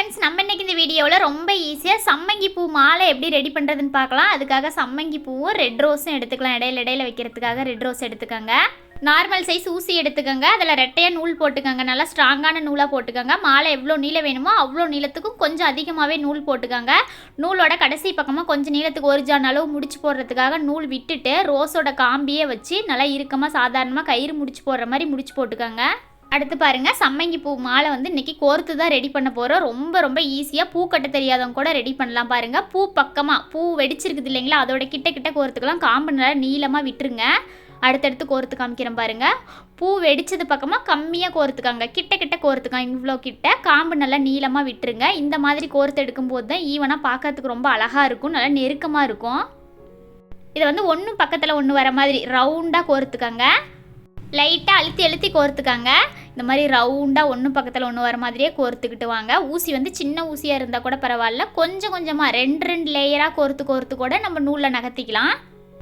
Friends நம்ம இன்னைக்கு இந்த வீடியோவில் ரொம்ப ஈஸியாக சம்மங்கி பூ மாலை எப்படி ரெடி பண்ணுறதுன்னு பார்க்கலாம். அதுக்காக சம்மங்கி பூவும் ரெட் ரோஸும் எடுத்துக்கலாம். இடையில இடையில வைக்கிறதுக்காக ரெட் ரோஸ் எடுத்துக்கோங்க. நார்மல் சைஸ் ஊசி எடுத்துக்கோங்க. அதில் ரெட்டையாக நூல் போட்டுக்கோங்க. நல்லா ஸ்ட்ராங்கான நூலாக போட்டுக்கோங்க. மாலை எவ்வளோ நீளம் வேணுமோ அவ்வளோ நீளத்துக்கும் கொஞ்சம் அதிகமாகவே நூல் போட்டுக்கோங்க. நூலோட கடைசி பக்கமாக கொஞ்சம் நீளத்துக்கு ஒரு ஜான் அளவு முடிச்சு போடுறதுக்காக நூல் விட்டுட்டு ரோஸோட காம்பியே வச்சு நல்லா இறுக்கமாக சாதாரணமாக கயிறு முடிச்சு போடுற மாதிரி முடிச்சு போட்டுக்கோங்க. அடுத்து பாருங்க சம்மங்கி பூ மாலை வந்து இன்னைக்கு கோர்த்து தான் ரெடி பண்ண போகிறோம் ரொம்ப ரொம்ப ஈஸியாக பூ கட்ட தெரியாதவங்க கூட ரெடி பண்ணலாம் பாருங்க. பூ பக்கமாக பூ வெடிச்சிருக்குது இல்லைங்களா? அதோட கிட்ட கிட்ட கோர்த்துக்கலாம் காம்பு நல்லா நீளமாக விட்டுருங்க. அடுத்தடுத்து கோர்த்து காமிக்கிறேன் பாருங்க. பூ வெடிச்சது பக்கமாக கம்மியாக கோர்த்துக்காங்க. கிட்ட கிட்ட கோர்த்துக்காங்க இவ்வளோ கிட்ட. காம்பு நல்லா நீளமாக விட்டுருங்க. இந்த மாதிரி கோர்த்து எடுக்கும்போது தான் ஈவனாக பார்க்கறதுக்கு ரொம்ப அழகாக இருக்கும். நல்லா நெருக்கமாக இருக்கும். இதை வந்து ஒன்றும் பக்கத்தில் ஒன்று வர மாதிரி ரவுண்டாக கோர்த்துக்கங்க. லைட்டாக அழுத்தி அழுத்தி கோர்த்துக்காங்க. இந்த மாதிரி ரவுண்டாக ஒன்று பக்கத்தில் ஒன்று வர மாதிரியே கோர்த்துக்கிட்டு வாங்க. ஊசி வந்து சின்ன ஊசியாக இருந்தால் கூட பரவாயில்ல. கொஞ்சம் கொஞ்சமாக ரெண்டு ரெண்டு லேயராக கோர்த்து கோர்த்து கூட நம்ம நூலில் நகர்த்திக்கலாம்.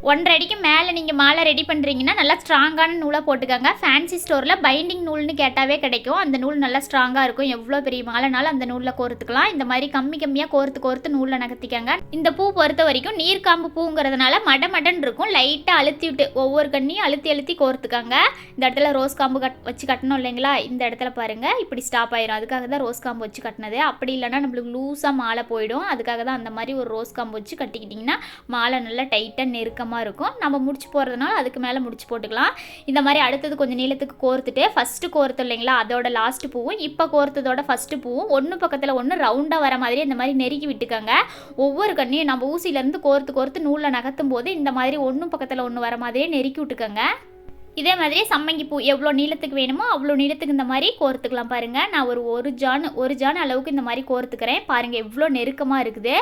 ஒன்றரை அடிக்கு மேலே நீங்கள் மாலை ரெடி பண்ணுறீங்கன்னா நல்லா ஸ்ட்ராங்கான நூலாக போட்டுக்கோங்க. ஃபேன்சி ஸ்டோரில் பைண்டிங் நூல்னு கேட்டாவே கிடைக்கும். அந்த நூல் நல்லா ஸ்ட்ராங்காக இருக்கும். எவ்வளோ பெரிய மாலைனாலும் அந்த நூலில் கோர்த்துக்கலாம். இந்த மாதிரி கம்மி கம்மியாக கோர்த்து கோர்த்து நூலில் நகர்த்திக்கங்க. இந்த பூ பொறுத்த வரைக்கும் நீர்க்காம்பு பூங்கிறதுனால மட மடன் இருக்கும். லைட்டாக அழுத்தி விட்டு ஒவ்வொரு கண்ணியும் அழுத்தி அழுத்தி கோர்த்துக்காங்க. இந்த இடத்துல ரோஸ் காம்பு கட் வச்சு கட்டணும் இல்லைங்களா? இந்த இடத்துல பாருங்கள் இப்படி ஸ்டாப் ஆயிரும். அதுக்காக தான் ரோஸ் காம்பு வச்சு கட்டினது. அப்படி இல்லைனா நம்மளுக்கு லூஸாக மாலை போயிடும். அதுக்காக தான் அந்த மாதிரி ஒரு ரோஸ் காம்பு வச்சு கட்டிக்கிட்டிங்கன்னா மாலை நல்லா டைட்டாக நெருக்கம் நெருக்கமாக இருக்கும். நம்ம முடிச்சு போகிறதுனால அதுக்கு மேலே முடிச்சு போட்டுக்கலாம். இந்த மாதிரி அடுத்தது கொஞ்சம் நீளத்துக்கு கோர்த்துட்டு ஃபஸ்ட்டு கோர்த்து இல்லைங்களா? அதோட லாஸ்ட் பூவும் இப்போ கோர்த்ததோட ஃபஸ்ட்டு பூவும் ஒன்று பக்கத்தில் ஒன்று ரவுண்டாக வர மாதிரி இந்த மாதிரி நெருக்கி விட்டுக்கோங்க. ஒவ்வொரு கண்ணையும் நம்ம ஊசியிலேருந்து கோர்த்து கோர்த்து நூலில் நகர்த்தும் போது இந்த மாதிரி ஒன்று பக்கத்தில் ஒன்று வர மாதிரியே நெருக்கி விட்டுக்கோங்க. இதே மாதிரி சம்மங்கி பூ எவ்வளோ நீளத்துக்கு வேணுமோ அவ்வளோ நீளத்துக்கு இந்த மாதிரி கோர்த்துக்கலாம் பாருங்கள் நான் ஒரு ஒரு ஜான் ஒரு ஜான் அளவுக்கு இந்த மாதிரி கோர்த்துக்கிறேன். பாருங்கள் எவ்வளோ நெருக்கமாக இருக்குது.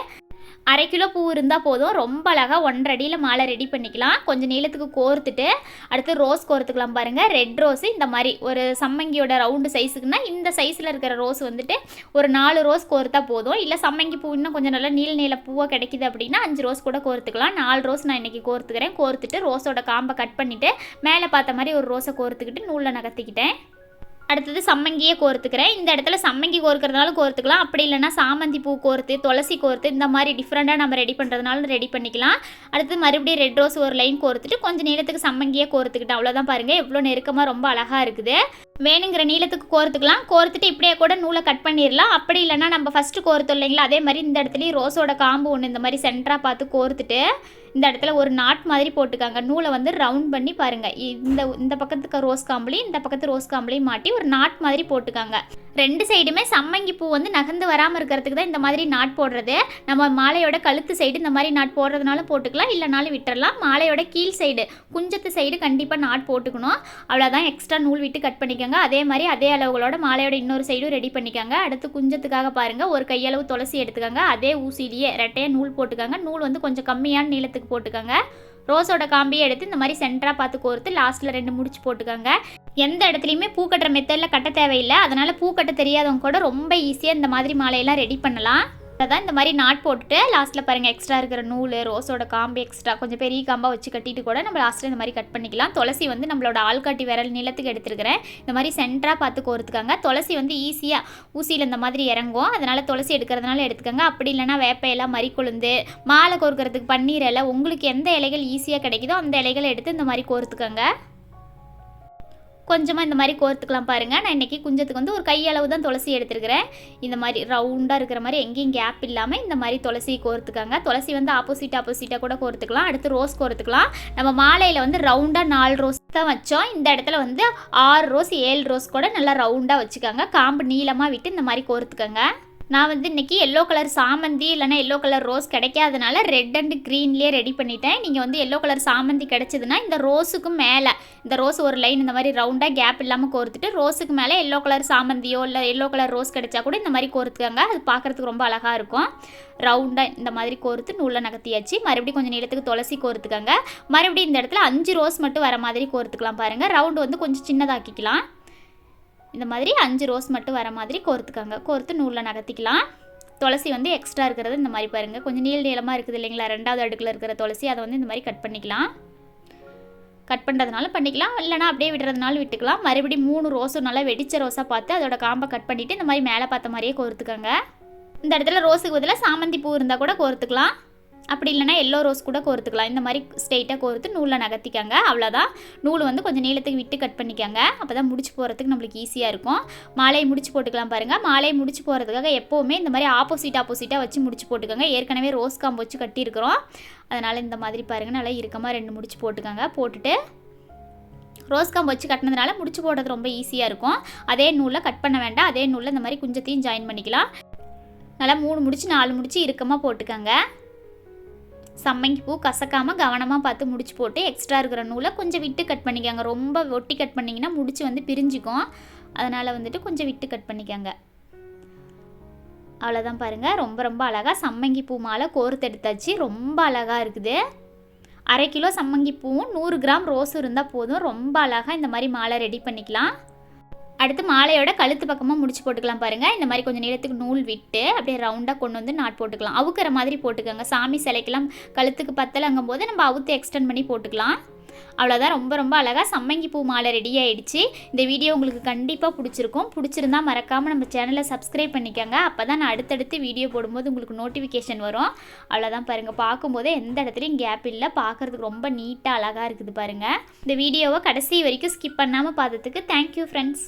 அரை கிலோ பூ இருந்தால் போதும். ரொம்ப அழகாக ஒன்றரை அடியில் மாலை ரெடி பண்ணிக்கலாம். கொஞ்சம் நீளத்துக்கு கோர்த்துட்டு அடுத்து ரோஸ் கோர்த்துக்கலாம் பாருங்கள் ரெட் ரோஸ் இந்த மாதிரி ஒரு சம்மங்கியோட ரவுண்டு சைஸுக்குன்னா இந்த சைஸில் இருக்கிற ரோஸ் வந்துட்டு ஒரு நாலு ரோஸ் கோர்த்தா போதும். இல்லை சம்மங்கி பூ இன்னும் கொஞ்சம் நல்லா நீல நீல பூவாக கிடைக்குது அப்படின்னா அஞ்சு ரோஸ் கூட கோர்த்துக்கலாம். நாலு ரோஸ் நான் இன்றைக்கி கோர்த்துக்கிறேன். கோர்த்துட்டு ரோஸோட காம்பை கட் பண்ணிவிட்டு மேலே பார்த்த மாதிரி ஒரு ரோஸை கோர்த்துக்கிட்டு நூலில் நகர்த்திக்கிட்டேன். அடுத்தது சம்மங்கியே கோர்த்துக்கிறேன். இந்த இடத்துல சம்மங்கி கோர்க்கறதுனால கோர்த்துக்கலாம். அப்படி இல்லைன்னா சாமந்தி பூ கோர்த்து துளசி கோர்த்து இந்த மாதிரி டிஃப்ரெண்ட்டாக நம்ம ரெடி பண்ணுறதுனால ரெடி பண்ணிக்கலாம். அடுத்து மறுபடியும் ரெட் ரோஸ் ஒரு லைன் கோர்த்துட்டு கொஞ்சம் நீளத்துக்கு சம்மங்கியே கோர்த்துக்கிட்டேன் அவ்வளோதான் பாருங்கள் எவ்வளோ நெருக்கமாக ரொம்ப அழகாக இருக்குது. வேணுங்கிற நீளத்துக்கு கோர்த்துக்கலாம். கோர்த்துட்டு இப்படியே கூட நூலை கட் பண்ணிடலாம். அப்படி இல்லைன்னா நம்ம ஃபஸ்ட்டு கோர்த்தோம் இல்லைங்களா? அதே மாதிரி இந்த இடத்துலையும் ரோஸோட காம்பு ஒன்று இந்த மாதிரி சென்டராக பார்த்து கோர்த்துட்டு இந்த இடத்துல ஒரு நாட் மாதிரி போட்டுக்காங்க. நூலை வந்து ரவுண்ட் பண்ணி பாருங்கள் இந்த இந்த பக்கத்துக்கு ரோஸ் காம்புலையும் இந்த பக்கத்து ரோஸ் காம்புலையும் மாட்டி ஒரு நாட் மாதிரி போட்டுக்காங்க. ரெண்டு சைடுமே சம்மங்கி பூ வந்து நகர்ந்து வராமல் இருக்கிறதுக்கு தான் இந்த மாதிரி நாட் போடுறது. நம்ம மாலையோட கழுத்து சைடு இந்த மாதிரி நாட் போடுறதுனால போட்டுக்கலாம் இல்லைனாலும் விட்டுறலாம். மாலையோட கீழ் சைடு குஞ்சத்து சைடு கண்டிப்பாக நாட் போட்டுக்கணும். அவ்வளோதான் எக்ஸ்ட்ரா நூல் விட்டு கட் பண்ணிக்கோங்க. அதே மாதிரி அதே அளவுகளோட மாலையோட இன்னொரு சைடும் ரெடி பண்ணிக்கோங்க. அடுத்து குஞ்சத்துக்காக பாருங்கள் ஒரு கையளவு துளசி எடுத்துக்கோங்க. அதே ஊசிலேயே ரெட்டையாக நூல் போட்டுக்கோங்க. நூல் வந்து கொஞ்சம் கம்மியான நீளத்துக்கு போட்டுக்கோங்க. ரோஸோட காம்பியை எடுத்து இந்த மாதிரி சென்டராக பார்த்து கோர்த்து லாஸ்ட்டில் ரெண்டு முடிச்சு போட்டுக்கோங்க. எந்த இடத்துலையுமே பூ கட்டுற மெத்தடில் கட்ட தேவையில்லை. அதனால் பூ கட்ட தெரியாதவங்க கூட ரொம்ப ஈஸியாக இந்த மாதிரி மாலையெல்லாம் ரெடி பண்ணலாம். தான் இந்த மாதிரி நாட் போட்டுட்டு லாஸ்ட்டில் பாருங்கள் எக்ஸ்ட்ரா இருக்கிற நூல் ரோஸோட காம்பு எக்ஸ்ட்ரா கொஞ்சம் பெரிய காம்பாக வச்சு கட்டிட்டு கூட நம்ம லாஸ்ட்டில் இந்த மாதிரி கட் பண்ணிக்கலாம். துளசி வந்து நம்மளோட ஆள்காட்டி விரல் நிலத்துக்கு எடுத்துருக்கிறேன். இந்த மாதிரி சென்டராக பார்த்து கோர்த்துக்காங்க. துளசி வந்து ஈஸியாக ஊசியில் இந்த மாதிரி இறங்கும். அதனால் துளசி எடுக்கிறதுனால எடுத்துக்கோங்க. அப்படி இல்லைனா வேப்பையெல்லாம் மறி மறிக்கொழுந்து மாலை கோர்க்கறதுக்கு பன்னீர் இலை உங்களுக்கு எந்த இலைகள் ஈஸியாக கிடைக்குதோ அந்த இலைகளை எடுத்து இந்த மாதிரி கோர்த்துக்கோங்க. கொஞ்சமாக இந்த மாதிரி கோர்த்துக்கலாம் பாருங்கள் நான் இன்றைக்கி குஞ்சத்துக்கு வந்து ஒரு கையளவு தான் துளசி எடுத்துருக்கிறேன். இந்த மாதிரி ரவுண்டாக இருக்கிற மாதிரி எங்கேயும் கேப் இல்லாமல் இந்த மாதிரி துளசி கோர்த்துக்காங்க. துளசி வந்து ஆப்போசிட் ஆப்போசிட்டாக கூட கோர்த்துக்கலாம். அடுத்து ரோஸ் கோர்த்துக்கலாம். நம்ம மாலையில் வந்து ரவுண்டாக நாலு ரோஸ் தான் வச்சோம். இந்த இடத்துல வந்து ஆறு ரோஸ் ஏழு ரோஸ் கூட நல்லா ரவுண்டாக வச்சுக்கோங்க. காம்பு நீளமாக விட்டு இந்த மாதிரி கோர்த்துக்கோங்க. நான் வந்து இன்றைக்கி எல்லோ கலர் சாமந்தி இல்லைனா எல்லோ கலர் ரோஸ் கிடைக்காதனால ரெட் அண்ட் க்ரீன்லேயே ரெடி பண்ணிட்டேன். நீங்கள் வந்து எல்லோ கலர் சாமந்தி கிடச்சிதுன்னா இந்த ரோஸுக்கும் மேலே இந்த ரோஸ் ஒரு லைன் இந்த மாதிரி ரவுண்டாக கேப் இல்லாமல் கோர்த்துட்டு ரோஸுக்கு மேலே எல்லோ கலர் சாமந்தியோ இல்லை எல்லோ கலர் ரோஸ் கிடைச்சா கூட இந்த மாதிரி கோர்த்துக்கோங்க. அது பார்க்குறதுக்கு ரொம்ப அழகாக இருக்கும். ரவுண்டாக இந்த மாதிரி கோர்த்து நூலை நகர்த்தியாச்சு. மறுபடியும் கொஞ்சம் நீளத்துக்கு துளசி கோர்த்துக்கோங்க. மறுபடியும் இந்த இடத்துல அஞ்சு ரோஸ் மட்டும் வர மாதிரி கோர்த்துக்கலாம் பாருங்கள் ரவுண்டு வந்து கொஞ்சம் சின்னதாக்கிக்கலாம். இந்த மாதிரி அஞ்சு ரோஸ் மட்டும் வர மாதிரி கோர்த்துக்கோங்க. கோர்த்து நூலில் நகர்த்திக்கலாம். துளசி வந்து எக்ஸ்ட்ரா இருக்கிறது இந்த மாதிரி பாருங்கள் கொஞ்சம் நீள் நீளமாக இருக்குது இல்லைங்களா? ரெண்டாவது அடுக்கில் இருக்கிற துளசி அதை வந்து இந்த மாதிரி கட் பண்ணிக்கலாம். கட் பண்ணுறதுனால பண்ணிக்கலாம். இல்லைனா அப்படியே விடுறதுனால விட்டுக்கலாம். மறுபடியும் மூணு ரோஸும் நல்லா வெடிச்ச ரோஸாக பார்த்து அதோட காம்பை கட் பண்ணிவிட்டு இந்த மாதிரி மேலே பார்த்த மாதிரியே கோர்த்துக்கோங்க. இந்த இடத்துல ரோஸுக்கு பதிலாக சாமந்தி பூ இருந்தால் கூட கோர்த்துக்கலாம். அப்படி இல்லைன்னா எல்லோ ரோஸ் கூட கோர்த்துக்கலாம். இந்த மாதிரி ஸ்ட்ரெயிட்டாக கோர்த்து நூலில் நகர்த்திக்கங்க. அவ்வளோதான் நூல் வந்து கொஞ்சம் நீளத்துக்கு விட்டு கட் பண்ணிக்கோங்க. அப்போ தான் முடிச்சு போகிறதுக்கு நம்மளுக்கு ஈஸியாக இருக்கும். மாலையை முடிச்சு போட்டுக்கலாம் பாருங்கள் மாலையை முடிச்சு போகிறதுக்காக எப்போவுமே இந்த மாதிரி ஆப்போசிட் ஆப்போசிட்டாக வச்சு முடிச்சு போட்டுக்கோங்க. ஏற்கனவே ரோஸ் காம்பு வச்சு கட்டியிருக்கிறோம். அதனால் இந்த மாதிரி பாருங்கள் நல்லா இறுக்கமாக ரெண்டு முடிச்சு போட்டுக்கோங்க. போட்டுட்டு ரோஸ் காம்பு வச்சு கட்டினதுனால முடிச்சு போடுறது ரொம்ப ஈஸியாக இருக்கும். அதே நூலில் கட் பண்ண வேண்டாம். அதே நூலில் இந்த மாதிரி குஞ்சத்தையும் ஜாயின் பண்ணிக்கலாம். நல்லா மூணு முடிச்சு நாலு முடிச்சு இறுக்கமாக போட்டுக்கோங்க. சம்மங்கி. பூ கசக்காமல் கவனமாக பார்த்து முடிச்சு போட்டு எக்ஸ்ட்ரா இருக்கிற நூலை கொஞ்சம் விட்டு கட் பண்ணிக்கோங்க. ரொம்ப ஒட்டி கட் பண்ணிங்கன்னா முடிச்சு வந்து பிரிஞ்சுக்கும். அதனால் வந்துட்டு கொஞ்சம் விட்டு கட் பண்ணிக்கோங்க. அவ்வளோதான் பாருங்கள் ரொம்ப ரொம்ப அழகாக சம்மங்கி பூ மாலை கோர்த்து எடுத்தாச்சு. ரொம்ப அழகாக இருக்குது. அரை கிலோ சம்மங்கி பூவும் நூறு கிராம் ரோஸும் இருந்தால் போதும். ரொம்ப அழகாக இந்த மாதிரி மாலை ரெடி பண்ணிக்கலாம். அடுத்து மாலையோட கழுத்து பக்கமாக முடிச்சு போட்டுக்கலாம் பாருங்கள் இந்த மாதிரி கொஞ்சம் நீளத்துக்கு நூல் விட்டு அப்படியே ரவுண்டாக கொண்டு வந்து நாட் போட்டுக்கலாம். அவுக்கிற மாதிரி போட்டுக்கோங்க. சாமி சிலைக்கெல்லாம் கழுத்துக்கு பத்தலங்கும் போது நம்ம அவுத்து எக்ஸ்டெண்ட் பண்ணி போட்டுக்கலாம். அவ்வளோதான் ரொம்ப ரொம்ப அழகாக சம்மங்கி பூ மாலை ரெடி ஆகிடுச்சு இந்த வீடியோ உங்களுக்கு கண்டிப்பாக பிடிச்சிருக்கும். பிடிச்சிருந்தா மறக்காமல் நம்ம சேனலை சப்ஸ்கிரைப் பண்ணிக்கோங்க. அப்போ தான் நான் அடுத்தடுத்து வீடியோ போடும்போது உங்களுக்கு நோட்டிஃபிகேஷன் வரும். அவ்வளோதான் பாருங்கள் பார்க்கும்போதே எந்த இடத்துலையும் கேப் இல்லை. பார்க்குறதுக்கு ரொம்ப நீட்டாக அழகாக இருக்குது பாருங்கள் இந்த வீடியோவை கடைசி வரைக்கும் ஸ்கிப் பண்ணாமல் பார்த்ததுக்கு தேங்க்யூ ஃப்ரெண்ட்ஸ்